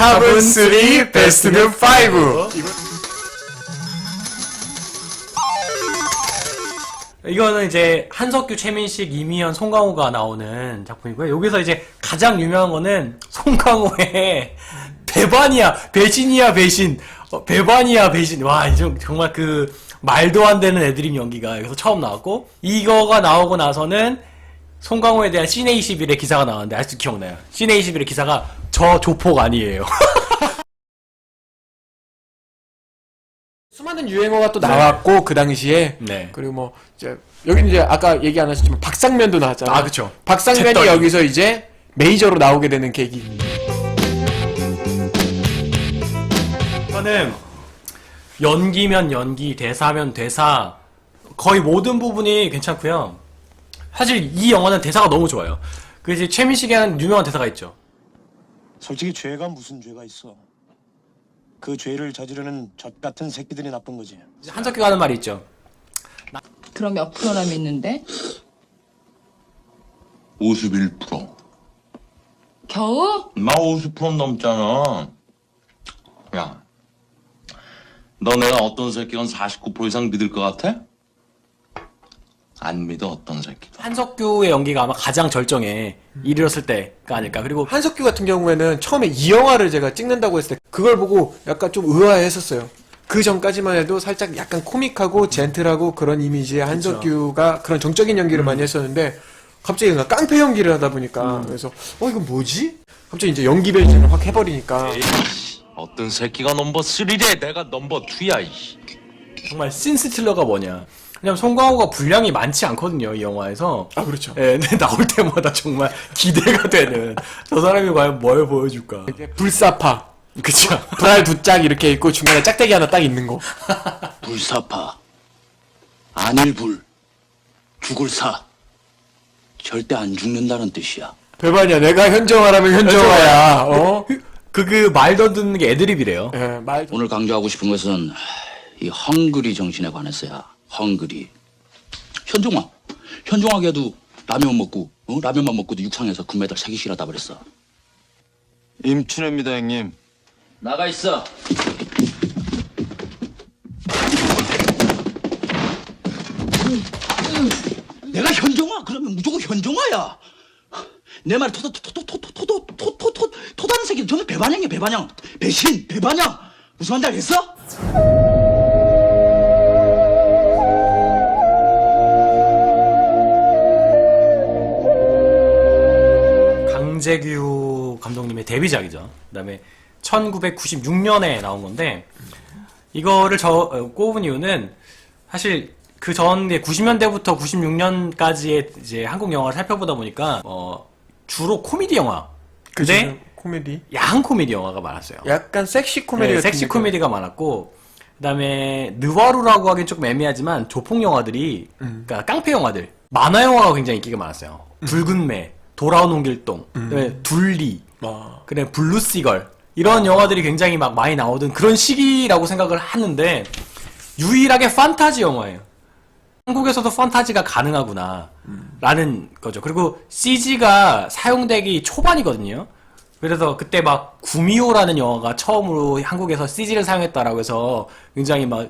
탑은 3, 베스트는 5. 이거는 이제 한석규, 최민식, 이미연, 송강호가 나오는 작품이고요. 여기서 이제 가장 유명한 거는 송강호의 배반이야, 배신이야, 배신. 어, 배반이야, 배신. 와, 이제 정말 그 말도 안 되는 애드립 연기가 여기서 처음 나왔고, 이거가 나오고 나서는 송강호에 대한 시네21의 기사가 나왔는데, 아직도 기억나요. 시네21의 기사가 저 조폭 아니에요. 수많은 유행어가 또 나왔고 그 당시에 네. 그리고 뭐 이제 여기 이제 아까 얘기 안 하셨지만 박상면도 나왔잖아요. 아, 그쵸. 박상면이 잿더리. 여기서 이제 메이저로 나오게 되는 계기. 저는 연기면 연기, 대사면 대사 거의 모든 부분이 괜찮고요. 사실 이 영화는 대사가 너무 좋아요. 그 이제 최민식의 한 유명한 대사가 있죠. 솔직히 죄가 무슨 죄가 있어? 그 죄를 저지르는 젖 같은 새끼들이 나쁜 거지. 이제 한석규가 하는 말이 있죠. 그럼 몇 프로나 믿는데? 51%. 겨우? 나 50% 넘잖아. 야, 너 내가 어떤 새끼가 49% 이상 믿을 것 같아? 안 믿어 어떤 새끼. 한석규의 연기가 아마 가장 절정에 이르렀을 때가 아닐까. 그리고 한석규 같은 경우에는 처음에 이 영화를 제가 찍는다고 했을 때 그걸 보고 약간 좀 의아해했었어요. 그 전까지만 해도 살짝 약간 코믹하고 젠틀하고 그런 이미지의 한석규가 그런 정적인 연기를 많이 했었는데 갑자기 그냥 깡패 연기를 하다 보니까 그래서 어 이거 뭐지? 갑자기 이제 연기 변신을 확 해버리니까 에이씨, 어떤 새끼가 넘버 3래 내가 넘버 2야, 이씨. 정말 신스틸러가 뭐냐. 왜냐면 송강호가 분량이 많지 않거든요, 이 영화에서. 아 그렇죠. 예, 근데 나올 때마다 정말 기대가 되는 저 사람이 과연 뭘 보여줄까. 이제 불사파 그쵸. 불알 두짝 이렇게 있고 중간에 짝대기 하나 딱 있는 거. 불사파 안일불 죽을 사 절대 안 죽는다는 뜻이야. 배반이야. 내가 현정화라면 현정화야. 어? 그, 그, 말 더듬는 게 애드립이래요. 예, 말. 오늘 강조하고 싶은 것은 이 헝그리 정신에 관해서야. 헝그리. 현종화. 현종화 걔도 라면 먹고 어? 라면만 먹고도 육상에서 금메달 세개 실었다 그랬어. 임춘혜입니다, 형님. 나가 있어. 내가 현종화? 그러면 무조건 현종화야. 내 말이 토토 토토 토토 토토 토토 토토 토다는 새끼 저는 배반형이야 배반형 배신 배반형 무슨 말인지 알겠어? 강재규 감독님의 데뷔작이죠. 그 다음에 1996년에 나온 건데, 이거를 저, 어, 꼽은 이유는, 사실 그전 90년대부터 96년까지의 이제 한국 영화를 살펴보다 보니까, 어, 주로 코미디 영화. 근데 그죠? 코미디. 야한 코미디 영화가 많았어요. 약간 섹시 코미디 네, 섹시. 코미디가 많았고 그다음에 느와르라고 하긴 조금 애매하지만 조폭 영화들이 음. 그러니까 깡패 영화들 만화 영화가 굉장히 인기가 많았어요. 붉은 매, 돌아온 홍길동, 그다음에 둘리, 음. 아. 그다음에 블루시걸 이런 영화들이 굉장히 막 많이 나오던 그런 시기라고 생각을 하는데 유일하게 판타지 영화예요. 한국에서도 판타지가 가능하구나 라는 거죠. 그리고 CG가 사용되기 초반이거든요. 그래서 그때 막 구미호라는 영화가 처음으로 한국에서 CG를 사용했다라고 해서 굉장히 막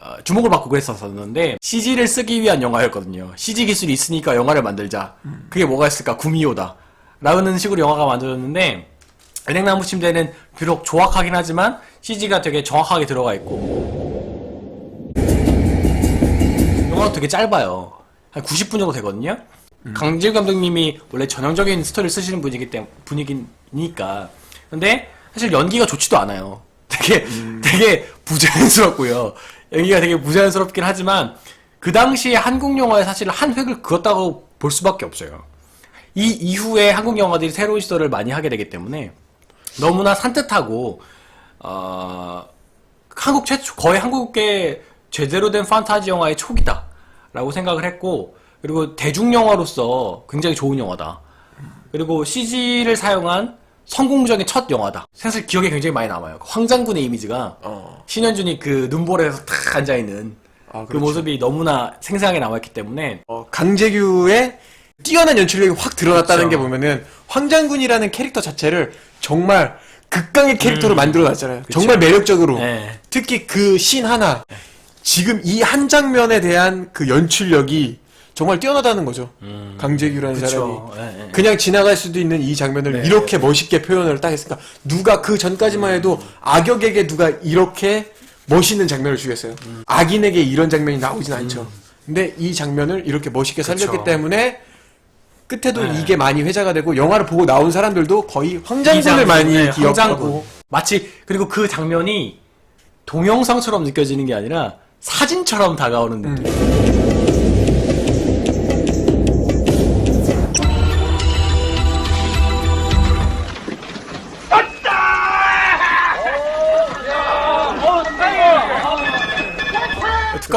어, 주목을 받고 그랬었었는데 CG를 쓰기 위한 영화였거든요. CG 기술이 있으니까 영화를 만들자. 그게 뭐가 있을까? 구미호다. 라는 식으로 영화가 만들어졌는데 은행나무 침대는 비록 조악하긴 하지만 CG가 되게 정확하게 들어가 있고 영화가 되게 짧아요. 한 90분 정도 되거든요. 강지우 감독님이 원래 전형적인 스토리를 쓰시는 분이기 때문에 분위기니까. 근데 사실 연기가 좋지도 않아요. 되게 되게 부자연스럽고요. 연기가 되게 부자연스럽긴 하지만 그 당시에 한국 영화에 사실 한 획을 그었다고 볼 수밖에 없어요. 이 이후에 한국 영화들이 새로운 시도를 많이 하게 되기 때문에 너무나 산뜻하고 어, 한국 최초 거의 한국의 제대로 된 판타지 영화의 초기다라고 생각을 했고 그리고 대중 영화로서 굉장히 좋은 영화다. 그리고 CG를 사용한 성공적인 첫 영화다. 사실 기억에 굉장히 많이 남아요. 황장군의 이미지가 어. 신현준이 그 눈볼에서 탁 앉아 있는 아, 그 그렇죠. 모습이 너무나 생생하게 남았기 때문에 어, 강재규의 뛰어난 연출력이 확 드러났다는 그렇죠. 게 보면은 황장군이라는 캐릭터 자체를 정말 그 극강의 캐릭터로 만들어놨잖아요. 정말 매력적으로. 네. 특히 그 신 하나. 지금 이 한 장면에 대한 그 연출력이 정말 뛰어나다는 거죠. 강재규라는 음. 그쵸. 사람이. 예, 예. 그냥 지나갈 수도 있는 이 장면을 네. 이렇게 멋있게 표현을 딱 했으니까 누가 그 전까지만 해도 악역에게 누가 이렇게 멋있는 장면을 주겠어요. 음. 악인에게 이런 장면이 나오진 않죠. 근데 이 장면을 이렇게 멋있게 살렸기 그쵸. 때문에 끝에도 네. 이게 많이 회자가 되고 영화를 보고 나온 사람들도 거의 이 황장군을 장면, 많이 네, 기억하고 황장군. 마치 그리고 그 장면이 동영상처럼 느껴지는 게 아니라 사진처럼 다가오는 음. 느낌.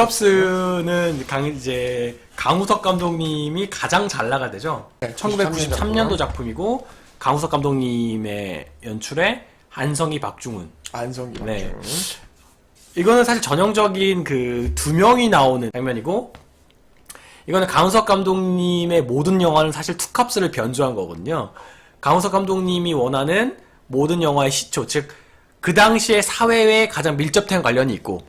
투캅스는 강 이제 강우석 감독님이 가장 잘 나가대죠. 네, 1993년도 작품이고 강우석 감독님의 연출에 한성희 박중훈. 안성기 네. 이거는 사실 전형적인 그 두 명이 나오는 장면이고 이거는 강우석 감독님의 모든 영화는 사실 투캅스를 변주한 거거든요. 강우석 감독님이 원하는 모든 영화의 시초, 즉 그 당시에 사회에 가장 밀접된 관련이 있고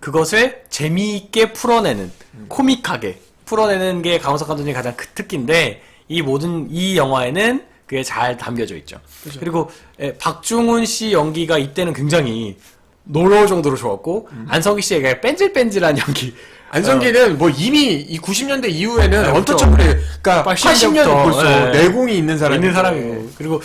그것을 재미있게 풀어내는 코믹하게 풀어내는 게 강우석 감독님의 가장 그 특기인데 이 모든 이 영화에는 그게 잘 담겨져 있죠. 그리고 박중훈 씨 연기가 이때는 굉장히 놀라울 정도로 좋았고 안성기 씨의 그 뺀질뺀질한 연기. 안성기는 뭐 이미 이 90년대 이후에는 네, 언터처블해. 그러니까 80년대 80년 벌써 네. 내공이 있는 사람이 있는 사람이고 그리고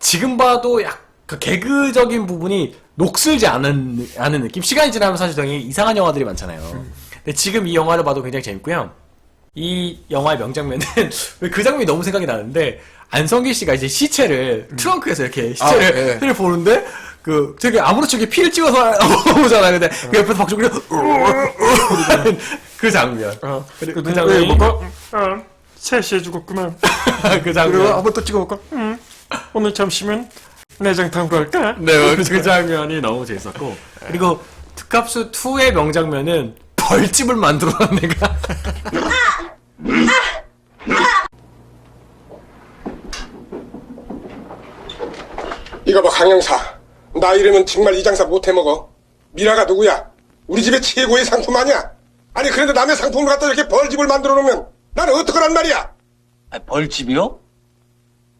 지금 봐도 약 간 개그적인 부분이 녹슬지 않은 않은 느낌. 시간이 지나면 사실 되게 이상한 영화들이 많잖아요. 근데 지금 이 영화를 봐도 굉장히 재밌고요. 이 영화의 명장면은 왜 그 장면이 너무 생각이 나는데 안성기 씨가 이제 시체를 트렁크에서 이렇게 시체를 아, 예. 보는데 그 되게 아무렇지 않게 피를 찍어서 오잖아요. 근데 그 옆에서 박종훈이 하는 그 장면. 어, 그, 그 장면이 먹고 어, 셋이 죽었구만. 그 그리고 장면. 한번 또 찍어볼까? 응. 오늘 점심은 내장 탐구할까? 네, 그 장면이 너무 재밌었고. 그리고 특갑수 2의 명장면은 벌집을 만들어낸 내가. 이거 봐 강영사. 나 이러면 정말 이 장사 못해 먹어. 미라가 누구야? 우리 집의 최고의 상품 아니야? 아니 그런데 남의 상품을 갖다 이렇게 벌집을 만들어 놓으면 나는 어떡하란 말이야? 아, 벌집이요?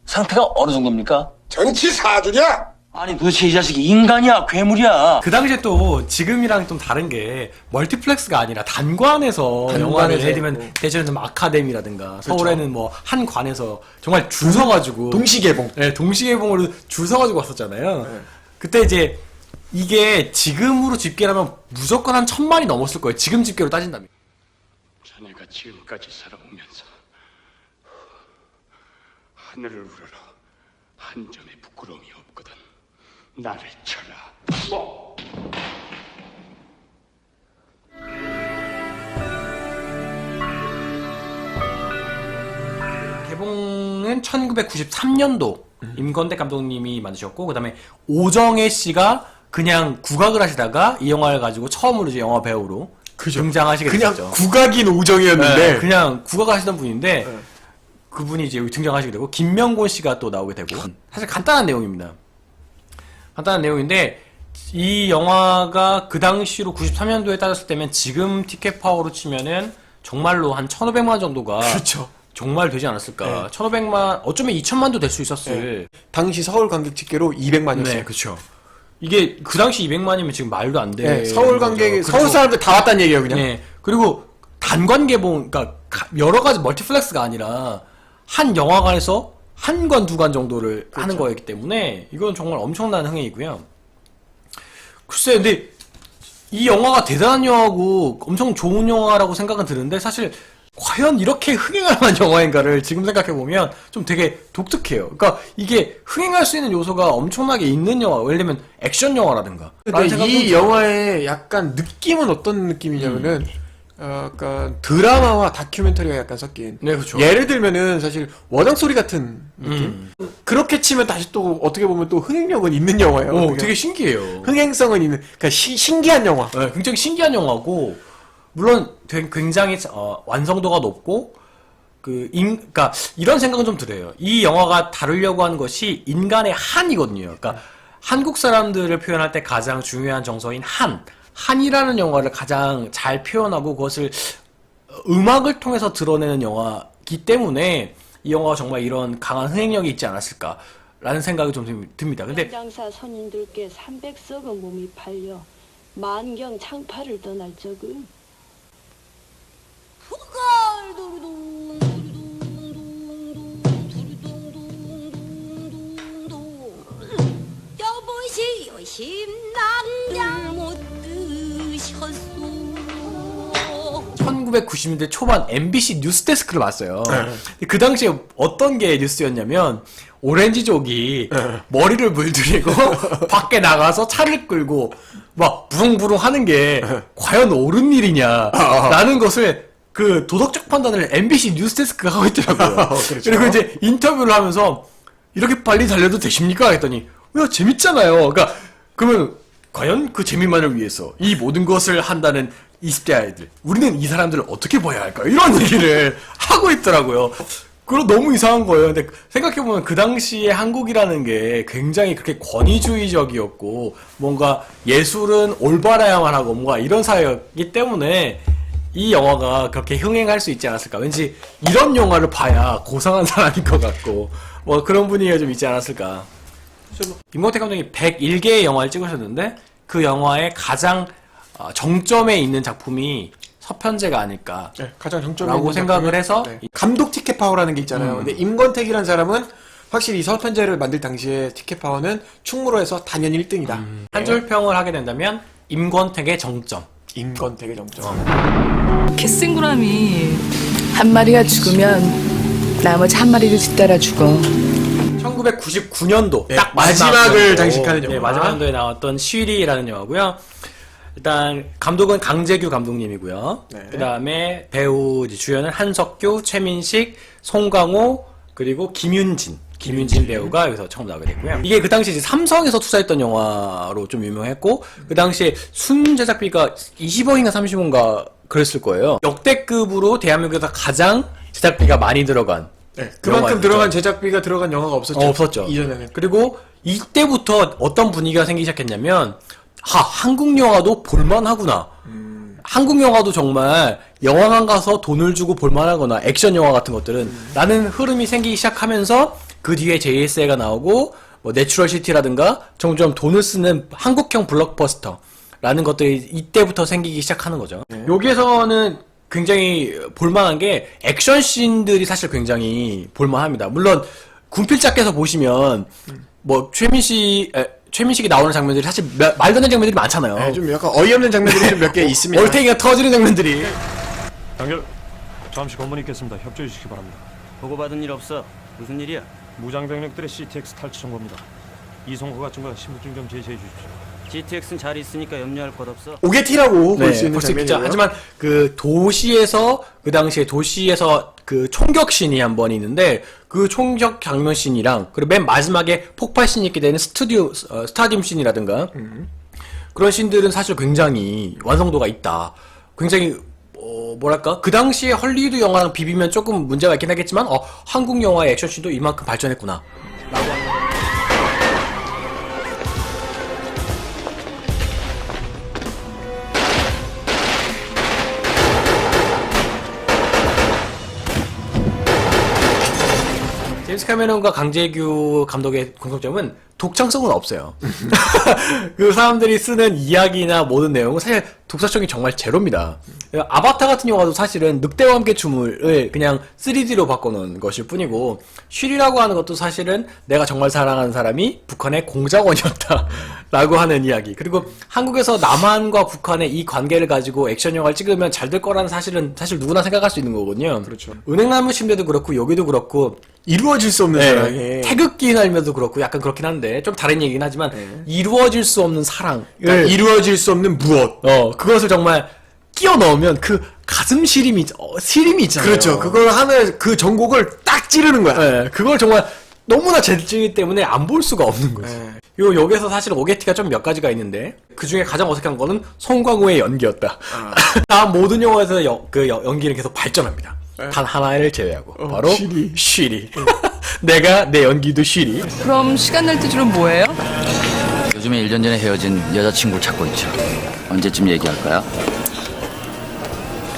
상태가 어느 정도입니까? 전치 사주냐 아니 도대체 이 자식이 인간이야 괴물이야 그 당시에 또 지금이랑 좀 다른 게 멀티플렉스가 아니라 단관에서 단관에서 영화를 예를. 들면 대전에는 뭐 아카데미라든가 서울에는 뭐 한 관에서 정말 줄 서가지고 동시 개봉. 네, 동시개봉으로 줄 서가지고 왔었잖아요. 그때 이제 이게 지금으로 집계라면 무조건 한 천만이 넘었을 거예요. 지금 집계로 따진다면. 자네가 지금까지 살아오면서 하늘을 우러러 한 점의 부끄러움이 없거든. 나를 쳐라. 개봉은 1993년도 임건대 감독님이 만드셨고 그다음에 오정혜 씨가 그냥 국악을 하시다가 이 영화를 가지고 처음으로 이제 영화 배우로 등장하시게 그냥 됐죠. 국악인 오정이었는데 네, 그냥 국악 하시던 분인데 그분이 이제 여기 등장하시게 되고 김명곤 씨가 또 나오게 되고 사실 간단한 내용입니다. 간단한 내용인데 이 영화가 그 당시로 93년도에 따졌을 때면 지금 티켓 파워로 치면은 정말로 한 1,500만 원 정도가 그렇죠. 정말 되지 않았을까? 1,500만 어쩌면 2천만도 될 수 있었을. 당시 서울 관객 집계로 200만이었어요. 네, 그렇죠. 이게 그 당시 200만이면 지금 말도 안 돼. 네, 서울 관객 서울 사람들 다 왔다는 얘기예요, 그냥. 네. 그리고 단관 개봉, 그러니까 가- 여러 가지 멀티플렉스가 아니라 한 영화관에서 한 관, 두관 정도를 그렇죠. 하는 거였기 때문에 이건 정말 엄청난 흥행이고요. 글쎄, 근데 이 영화가 대단한 영화고 엄청 좋은 영화라고 생각은 드는데 사실 과연 이렇게 흥행할 만한 영화인가를 지금 생각해 보면 좀 되게 독특해요. 그러니까 이게 흥행할 수 있는 요소가 엄청나게 있는 영화, 예를 들면 액션 영화라든가. 근데 이. 영화의 약간 느낌은 어떤 느낌이냐면은 어, 약간 드라마와 다큐멘터리가 약간 섞인. 네, 그렇죠. 예를 들면은 사실 워장 소리 같은 느낌. 음. 그렇게 치면 다시 또 어떻게 보면 또 흥행력은 있는 영화예요. 오, 그러니까 되게 신기해요. 흥행성은 있는. 그러니까 시- 신기한 영화. 네, 굉장히 신기한 영화고 물론 되게 굉장히 어, 완성도가 높고 그 인, 그러니까 이런 생각은 좀 들어요. 이 영화가 다루려고 하는 것이 인간의 한이거든요. 그러니까 한국 사람들을 표현할 때 가장 중요한 정서인 한, 한이라는 영화를 가장 잘 표현하고 그것을 음악을 통해서 드러내는 영화이기 때문에 이 영화가 정말 이런 강한 흥행력이 있지 않았을까 라는 생각이 좀 듭- 듭니다. 근데 장사 손님들께 300석의 몸이 팔려 만경 창파를 떠날 적은 여보시오 심남자 못 드셨소 1990년대 초반 MBC 뉴스데스크를 봤어요. 근데 그 당시에 어떤 게 뉴스였냐면 오렌지족이 머리를 물들이고 밖에 나가서 차를 끌고 막 부릉부릉 하는 게 과연 옳은 일이냐라는 것을 그 도덕적 판단을 MBC 뉴스데스크가 하고 있더라고요. 그리고 이제 인터뷰를 하면서 이렇게 빨리 달려도 되십니까? 했더니 야 재밌잖아요. 그러니까 그러면 과연 그 재미만을 위해서 이 모든 것을 한다는 20대 아이들 우리는 이 사람들을 어떻게 봐야 할까 이런 얘기를 하고 있더라고요. 그럼 너무 이상한 거예요. 근데 생각해보면 그 당시에 한국이라는 게 굉장히 그렇게 권위주의적이었고 뭔가 예술은 올바라야만 하고 뭔가 이런 사회였기 때문에 이 영화가 그렇게 흥행할 수 있지 않았을까. 왠지 이런 영화를 봐야 고상한 사람인 것 같고 뭐 그런 분위기가 좀 있지 않았을까. 임광태 감독이 101개의 영화를 찍으셨는데 그 영화의 가장 어, 정점에 있는 작품이 서편제가 아닐까. 네, 가장 정점이 라고 있는 생각을 해서 네. 감독 티켓 파워라는 게 있잖아요. 음. 근데 임권택이라는 사람은 확실히 이 서편제를 만들 당시에 티켓 파워는 충무로에서 단연 1등이다. 음. 한줄 평을 하게 된다면 임권택의 정점. 임권택의 정점. 개생구람이 한 마리가 죽으면 나머지 한 마리도 뒤따라 죽어. 1999년도 네, 딱 마지막을. 장식하는 네, 영화. 마지막 연도에 나왔던 쉬리라는 영화고요. 일단 감독은 강재규 감독님이고요. 네. 그다음에 배우 이제 주연은 한석규, 최민식, 송강호 그리고 김윤진. 김윤진 배우가 여기서 처음 나오게 됐고요. 이게 그 당시 이제 삼성에서 투자했던 영화로 좀 유명했고 그 당시에 순 제작비가 20억인가 30억인가 그랬을 거예요. 역대급으로 대한민국에서 가장 제작비가 많이 들어간 네, 그만큼. 들어간 제작비가 들어간 영화가 없었죠. 어, 없었죠. 이전에는. 그리고 이때부터 어떤 분위기가 생기기 시작했냐면, 하, 한국 영화도 볼만하구나. 한국 영화도 정말 영화관 가서 돈을 주고 볼만하거나 액션 영화 같은 것들은 라는 흐름이 생기기 시작하면서 그 뒤에 JSA가 나오고 뭐 내추럴 시티라든가 점점 돈을 쓰는 한국형 블록버스터 라는 것들이 이때부터 생기기 시작하는 거죠. 여기에서는 굉장히 볼만한 게 액션 씬들이 사실 굉장히 볼만합니다. 물론 군필자께서 보시면 뭐 최민식 에, 최민식이 나오는 장면들이 사실 마- 말도 안 되는 장면들이 많잖아요. 네, 좀 약간 어이없는 장면들이 좀 몇 개 있습니다. 얼탱이가 터지는 장면들이 당결 잠시 검문이 있겠습니다. 협조해 주시기 바랍니다. 보고받은 일 없어. 무슨 일이야? 무장 병력들의 CTX 탈취 정보입니다. 이송호가 증거 신분증 좀 제시해 주십시오. GTX는 잘 있으니까 염려할 것 없어. 오게티라고 볼수 있는 볼수 있죠. 장면이고요. 하지만 그 도시에서 그 당시에 도시에서 그 총격 씬이 한 번 있는데 그 총격 장면 씬이랑 그리고 맨 마지막에 폭발 씬이 있게 되는 스튜디오 어, 스타디움 씬이라든가 그런 씬들은 사실 굉장히 완성도가 있다. 굉장히 어, 뭐랄까 그 당시에 헐리우드 영화랑 비비면 조금 문제가 있긴 하겠지만 어, 한국 영화의 액션 씬도 이만큼 발전했구나. 제임스 카메론과 강재규 감독의 공통점은 독창성은 없어요. 그 사람들이 쓰는 이야기나 모든 내용은 사실 독자성이 정말 제로입니다. 아바타 같은 영화도 사실은 늑대와 함께 춤을 그냥 3D로 바꿔놓은 것일 뿐이고 쉴이라고 하는 것도 사실은 내가 정말 사랑하는 사람이 북한의 공작원이었다 라고 하는 이야기 그리고 한국에서 남한과 북한의 이 관계를 가지고 액션 영화를 찍으면 잘 될 거라는 사실은 사실 누구나 생각할 수 있는 거거든요. 그렇죠. 은행나무 침대도 그렇고 여기도 그렇고 이루어질 수 없는 네, 사랑이 태극기 날면도 그렇고 약간 그렇긴 한데 좀 다른 얘기긴 하지만 이루어질 수 없는 사랑을 그러니까 이루어질 수 없는 무엇. 어 그것을 정말 끼워 넣으면 그 가슴 시림이 어, 시림이 있잖아요. 그렇죠. 그걸 하나의 그 전곡을 딱 찌르는 거야. 네, 그걸 정말 너무나 재질이기 때문에 안 볼 수가 없는 거죠. 네. 요 여기서 사실 오게티가 좀 몇 가지가 있는데 그 중에 가장 어색한 거는 송광호의 연기였다. 다음 모든 영화에서 여- 그 여- 연기는 계속 발전합니다. 단 하나를 제외하고 바로 쉬리. 쉬리. 내가 내 연기도 쉬리. 그럼 시간 날 때 주로 뭐예요? 요즘에 1년 전에 헤어진 여자친구를 찾고 있죠. 언제쯤 얘기할까요?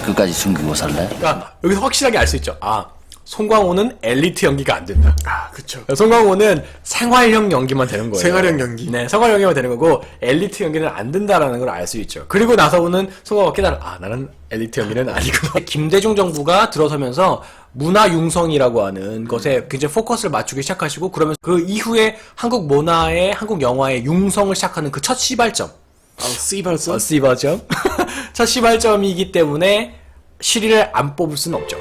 끝까지 숨기고 살래? 그러니까 여기서 확실하게 알 수 있죠. 아, 송강호는 엘리트 연기가 안 된다. 아, 그쵸. 송강호는 생활형 연기만 되는 거예요. 생활형 연기. 네, 생활형 연기만 되는 거고 엘리트 연기는 안 된다라는 걸 알 수 있죠. 그리고 나서는 송강호가 깨달아, 아, 나는 엘리트 연기는 아니구나. 김대중 정부가 들어서면서 문화 융성이라고 하는 것에 굉장히 포커스를 맞추기 시작하시고 그러면서 그 이후에 한국 문화의 한국 영화의 융성을 시작하는 그 첫 시발점. 아, 씨발써? 어, 시발점. 첫 시발점이기 때문에 시리를 안 뽑을 수는 없죠.